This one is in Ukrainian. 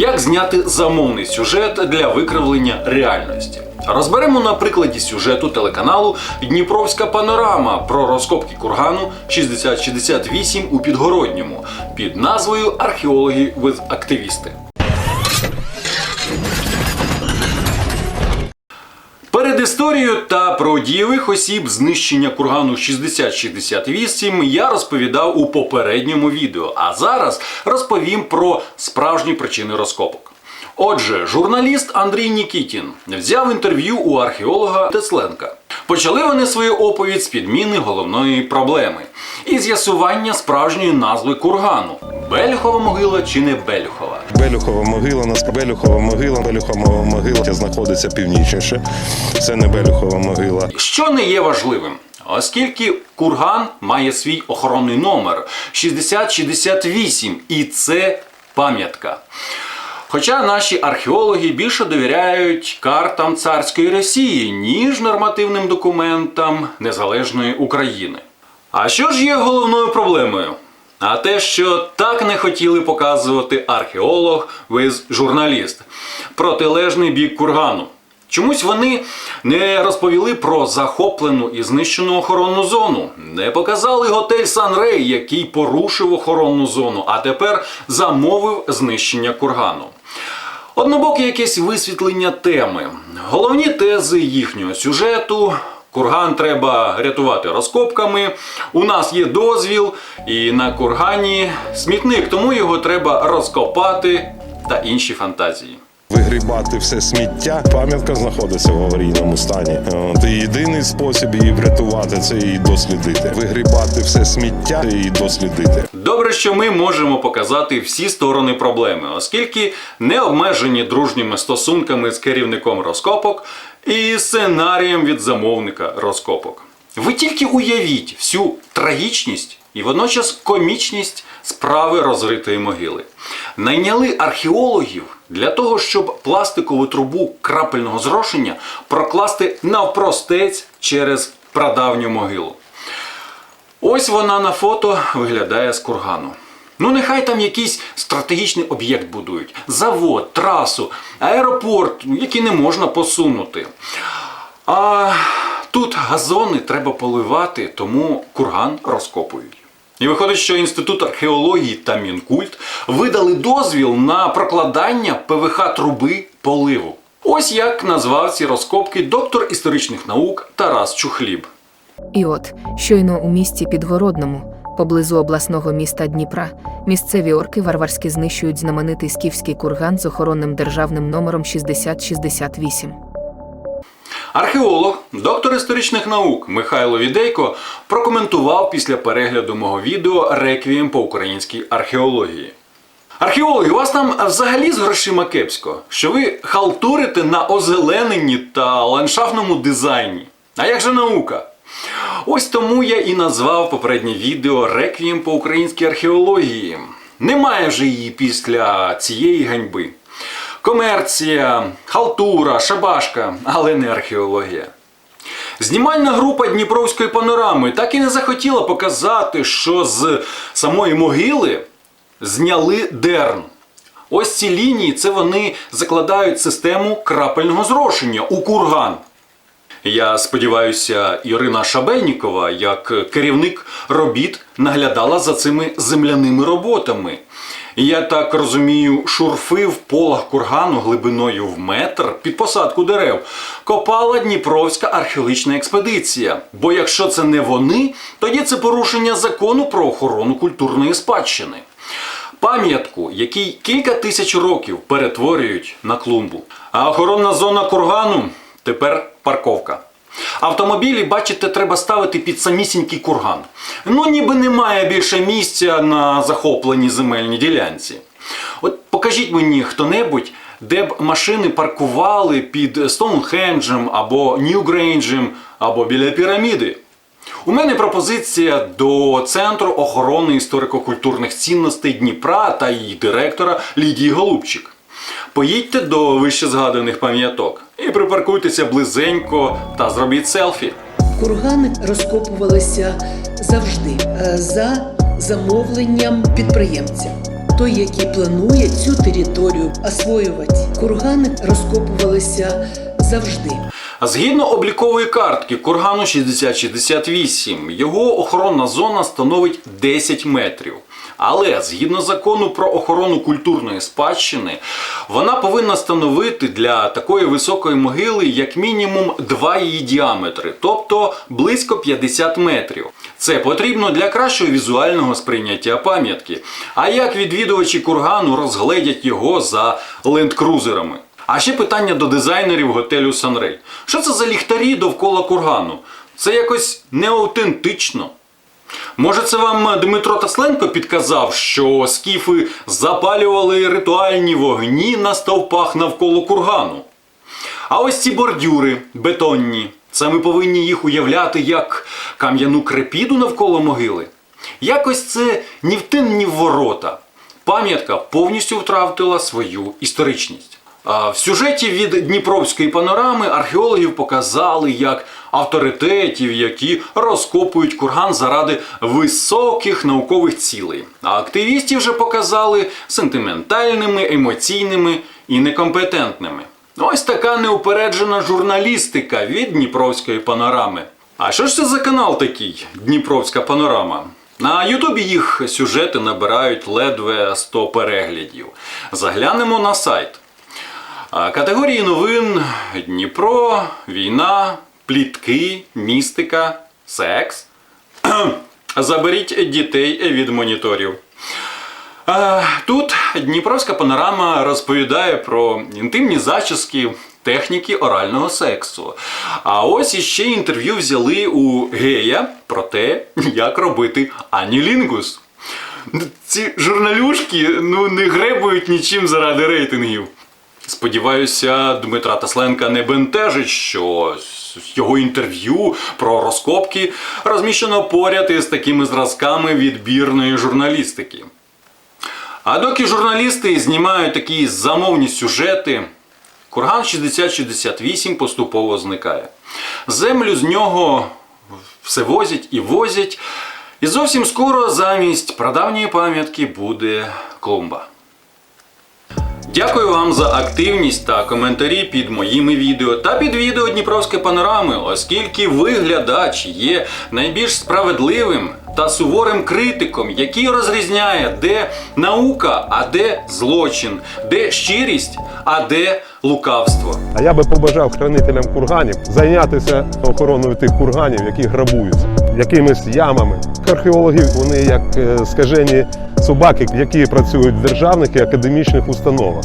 Як зняти замовний сюжет для викривлення реальності? Розберемо на прикладі сюжету телеканалу Дніпровська панорама про розкопки кургану 6068 у Підгородньому під назвою Археологи with активісти. Перед історією та про дієвих осіб знищення кургану 6068 я розповідав у попередньому відео, а зараз розповім про справжні причини розкопок. Отже, журналіст Андрій Нікітін взяв інтерв'ю у археолога Тесленка. Почали вони свою оповідь з підміни головної проблеми і з'ясування справжньої назви кургану Бельхова могила чи не Бельхова. Белюхова могила, нас Белюхова могила, Белюхова могила знаходиться північніше. Це не Белюхова могила. Що не є важливим, оскільки курган має свій охоронний номер 6068, і це пам'ятка. Хоча наші археологи більше довіряють картам царської Росії, ніж нормативним документам незалежної України. А що ж є головною проблемою? А те, що так не хотіли показувати археолог виз журналіст протилежний бік кургану. Чомусь вони не розповіли про захоплену і знищену охоронну зону, не показали готель Санрей, який порушив охоронну зону, а тепер замовив знищення кургану. Однобоке якесь висвітлення теми. Головні тези їхнього сюжету. Курган треба рятувати розкопками. У нас є дозвіл, і на кургані смітник, тому його треба розкопати та інші фантазії. Вигрібати все сміття. Пам'ятка знаходиться в аварійному стані. От, і єдиний спосіб її врятувати це її дослідити. Вигрібати все сміття і дослідити. Добре, що ми можемо показати всі сторони проблеми, оскільки не обмежені дружніми стосунками з керівником розкопок і сценарієм від замовника розкопок. Ви тільки уявіть всю трагічність і водночас комічність справи розритої могили. Найняли археологів для того, щоб пластикову трубу крапельного зрошення прокласти навпростець через прадавню могилу. Ось вона на фото виглядає з кургану. Ну, нехай там якийсь стратегічний об'єкт будують: завод, трасу, аеропорт, які не можна посунути. А тут газони треба поливати, тому курган розкопують. І виходить, що Інститут археології та Мінкульт видали дозвіл на прокладання ПВХ труби поливу. Ось як назвав ці розкопки доктор історичних наук Тарас Чухліб. І от, щойно у місті Підгородному, поблизу обласного міста Дніпра, місцеві орки варварськи знищують знаменитий скіфський курган з охоронним державним номером 6068. Археолог, доктор історичних наук Михайло Відейко прокоментував після перегляду мого відео Реквієм по українській археології. Археологи, у вас там взагалі з грошима кепсько, що ви халтурите на озелененні та ландшафтному дизайні. А як же наука? Ось тому я і назвав попереднє відео Реквієм по українській археології. Немає вже її після цієї ганьби. Комерція, халтура, шабашка, але не археологія. Знімальна група Дніпровської панорами так і не захотіла показати, що з самої могили зняли дерн. Ось ці лінії це вони закладають систему крапельного зрошення у курган. Я сподіваюся, Ірина Шабельнікова, як керівник робіт, наглядала за цими земляними роботами. Я так розумію, шурфи в полах кургану глибиною в метр під посадку дерев копала Дніпровська археологічна експедиція. Бо якщо це не вони, тоді це порушення закону про охорону культурної спадщини. Пам'ятку, який кілька тисяч років перетворюють на клумбу. А охоронна зона кургану тепер парковка. Автомобілі, бачите, треба ставити під самісінький курган. Ну, ніби немає більше місця на захопленій земельній ділянці. От покажіть мені хто-небудь, де б машини паркували під Стоунхенджем або Ньюгрейнджем, або біля піраміди. У мене пропозиція до Центру охорони історико-культурних цінностей Дніпра та її директора Лідії Голубчик. Поїдьте до вище згаданих пам'яток і припаркуйтеся близенько та зробіть селфі. Кургани розкопувалися завжди е, за замовленням підприємця. той, який планує цю територію освоювати. Кургани розкопувалися завжди. А Згідно облікової картки кургану 6068, його охоронна зона становить 10 метрів. Але згідно закону про охорону культурної спадщини, вона повинна становити для такої високої могили як мінімум два її діаметри, тобто близько 50 метрів. Це потрібно для кращого візуального сприйняття пам'ятки. А як відвідувачі кургану розгледять його за лендкрузерами? А ще питання до дизайнерів готелю Санрей. Що це за ліхтарі довкола кургану? Це якось неаутентично. Може, це вам Дмитро Тасленко підказав, що скіфи запалювали ритуальні вогні на стовпах навколо кургану? А ось ці бордюри бетонні. Це ми повинні їх уявляти як кам'яну крепіду навколо могили. Якось це ні в тин, ні в ворота. Пам'ятка повністю втратила свою історичність. В сюжеті від Дніпровської панорами археологів показали як авторитетів, які розкопують курган заради високих наукових цілей. А активістів вже показали сентиментальними, емоційними і некомпетентними. Ось така неупереджена журналістика від Дніпровської панорами. А що ж це за канал такий Дніпровська панорама? На Ютубі їх сюжети набирають ледве 100 переглядів. Заглянемо на сайт. Категорії новин Дніпро, війна, плітки, містика, секс. Заберіть дітей від моніторів. Тут Дніпровська панорама розповідає про інтимні зачіски техніки орального сексу. А ось іще інтерв'ю взяли у гея про те, як робити анілінгус. Ці журналюшки ну, не гребують нічим заради рейтингів. Сподіваюся, Дмитра Тасленка не бентежить, що його інтерв'ю про розкопки розміщено поряд із такими зразками відбірної журналістики. А доки журналісти знімають такі замовні сюжети, курган 6068 поступово зникає. Землю з нього все возять і возять. І зовсім скоро замість прадавньої пам'ятки буде клумба. Дякую вам за активність та коментарі під моїми відео та під відео Дніпровської панорами, оскільки ви, глядач, є найбільш справедливим та суворим критиком, який розрізняє, де наука, а де злочин, де щирість, а де лукавство. А я би побажав хранителям курганів зайнятися охороною тих курганів, які грабуються, якимись ямами. Археологи вони як е, скажені собаки, які працюють в державних і академічних установах.